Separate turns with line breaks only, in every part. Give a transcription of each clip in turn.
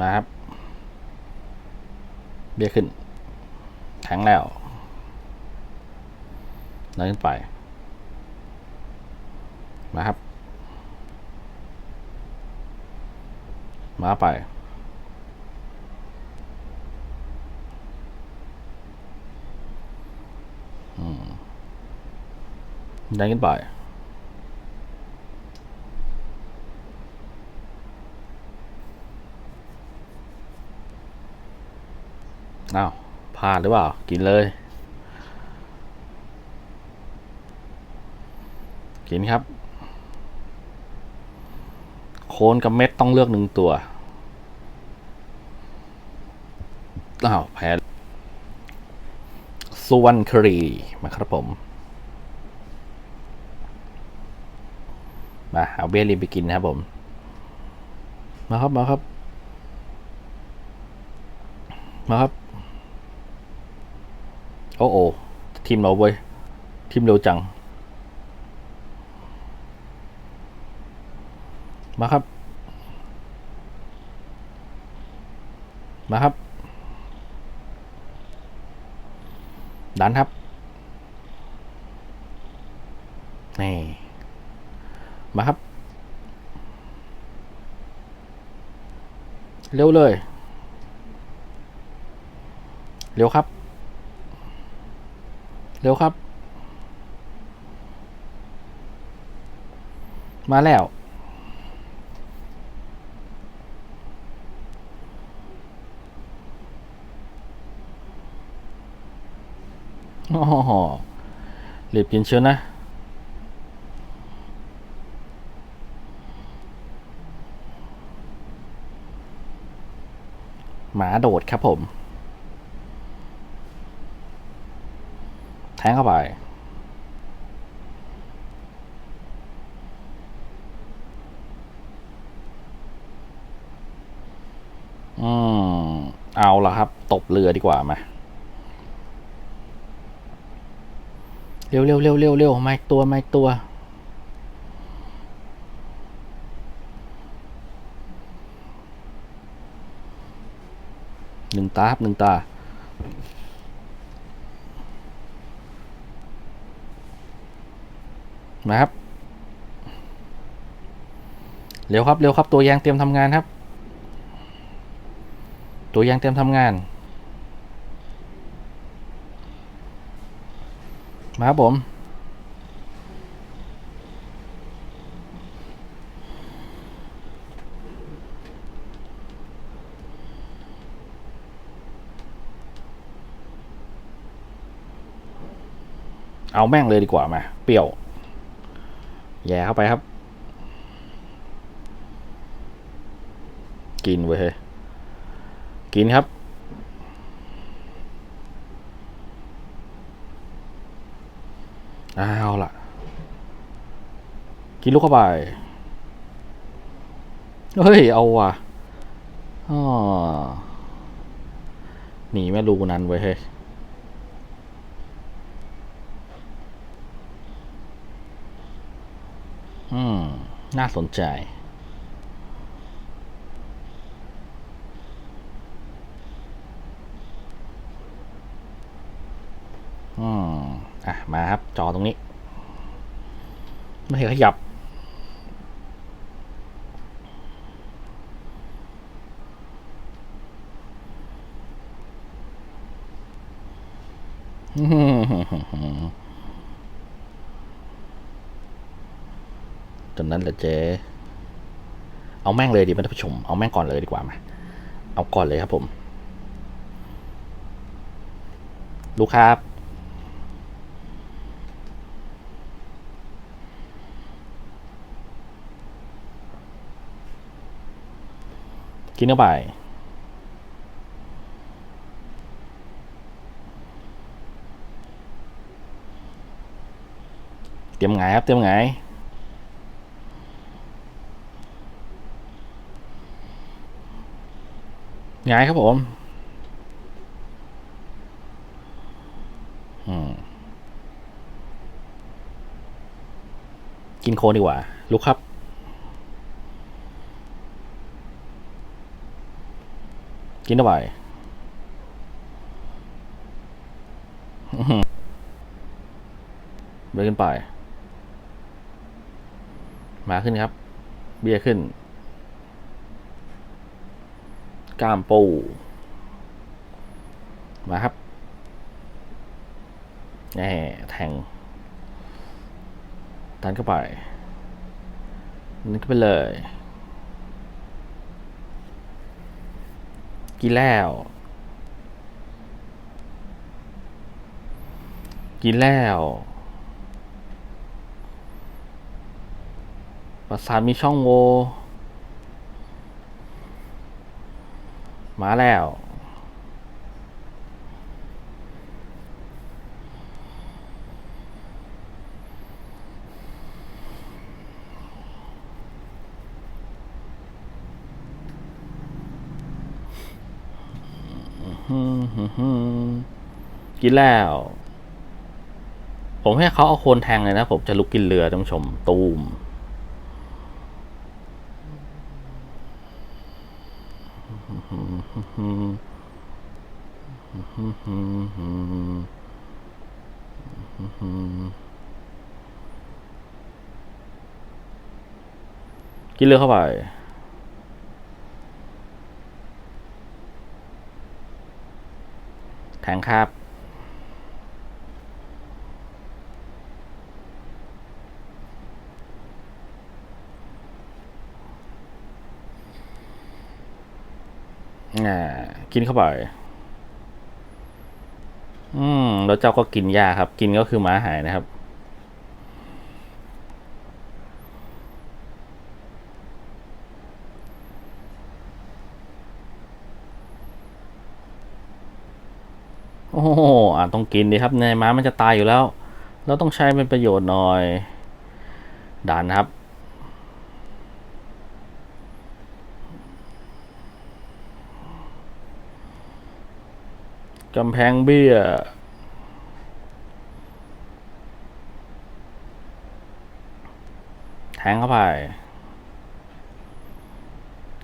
มาครับ เบี้ยขึ้นแข็งแล้วเดินขึ้นไป มาครับ มาไป อืมเดินขึ้นไป อ้าวพลาดหรือเปล่า กินเลย กินครับ โคนกับเม็ดต้องเลือกหนึ่งตัว อ้าว แพ้สุวรรณครีมาครับผม มาเอาเบยร์ลินไปกินนะครับผม มาครับ มาครับ มาครับ โอ้โอทีมเราเว้ย ทีมเร็วจัง มาครับ มาครับ ดันครับนี่มาครับ เร็วเลย เร็วครับ เร็วครับ มาแล้ว โอ้โหรีบกินเชียวนะหมาโดดครับผม แท งเข้าไป อืม เอาละครับ ตบเรือดีกว่ามาเร็วเร็วเร็วเร็วเร็วมาอีกตัวมาอีกตัว หนึ่งตาครับหนึ่งตา มาครับ เร็วครับ เร็วครับ ตัวยางเตรียมทำงานครับ ตัวยางเตรียมทำงาน มาครับผมเอาแม่งเลยดีกว่ามา เปรี้ยว แย่เข้าไปครับ กินเว้ยกินครับ เอาล่ะ กินลูกเข้าไป เฮ้ย เอาว่ะอ้อหนีแม่ลูกนั้นไว้เฮ้ย อืม น่าสนใจ อืม อะ มาครับ จอตรงนี้ ไม่เห็นขยับอืม จนนั้นแหละเจ๊เอาแม่งเลยดีท่านผู้ชม เอาแม่งก่อนเลยดีกว่ามา เอาก่อนเลยครับผม ลูกครับ กินเข้าไปเตรียมไงครับ เตรียมไงายไงายครับผมกินโคนดีกว่าลูกครับ กินเข้าไปอื้อหือเบิร์ขึ้นไป มาขึ้นครับ เบียขึ้น กล้ามปู มาครับแหน่แทงตันเข้าไปนึกไปเลย กินแล้ว กินแล้วประสาทมีช่องโว มาแล้ว กินแล้ว ผมให้เขาเอาโคนแทงเลยนะ ผมจะลุกกินเรือท่านผู้ชม ตูม กินเรือเข้าไป แทงครับ อ่า กินเข้าไป อืม แล้วเจ้าก็กินยาครับ กินก็คือม้าหายนะครับ โอ้โหอ่าต้องกินดีครับในม้ามันจะตายอยู่แล้ว เราต้องใช้เป็นประโยชน์หน่อย ด่านครับ กำแพงเบี้ย แทงเข้าไป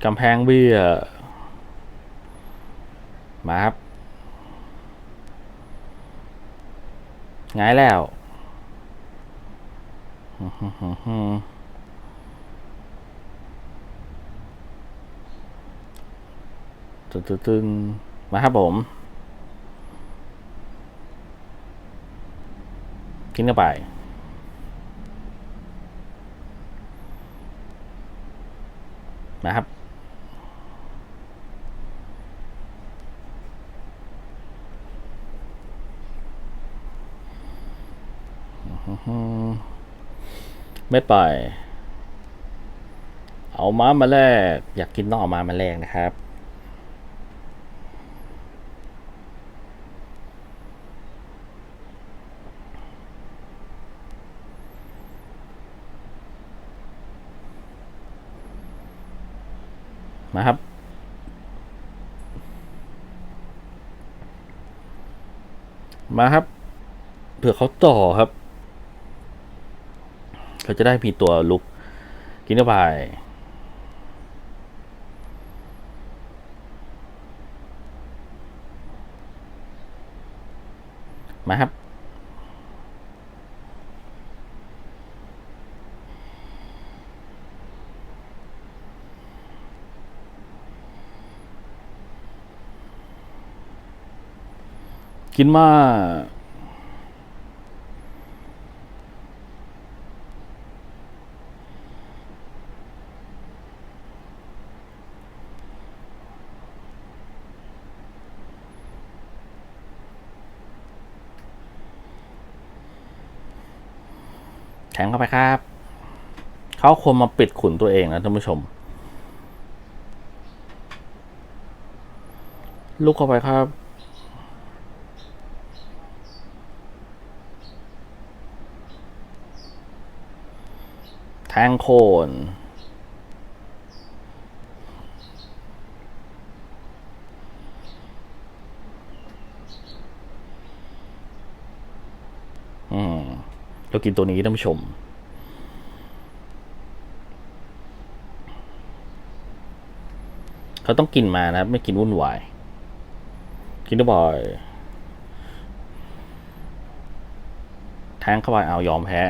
กำแพงเบี้ย มาครับหงายแล้วตึงตึงมาครับผม กินเข้าไปมาครับไม่ไปเอาม้ามาแลกอยากกินต้องเอาม้ามาแลกนะครับ มาครับ มาครับ เผื่อเขาต่อครับเขาจะได้มีตัวลุกกินเข้าไปมาครับ กินมาแทงเข้าไปครับ เขาควรมาปิดขุนตัวเองนะท่านผู้ชม ลุกเข้าไปครับ แทงโคนอืมเรากินตัวนี้ท่านผู้ชม เขาต้องกินมานะ ไม่กินวุ่นวาย กินบ่อยแทงเข้าไปเอายอมแพ้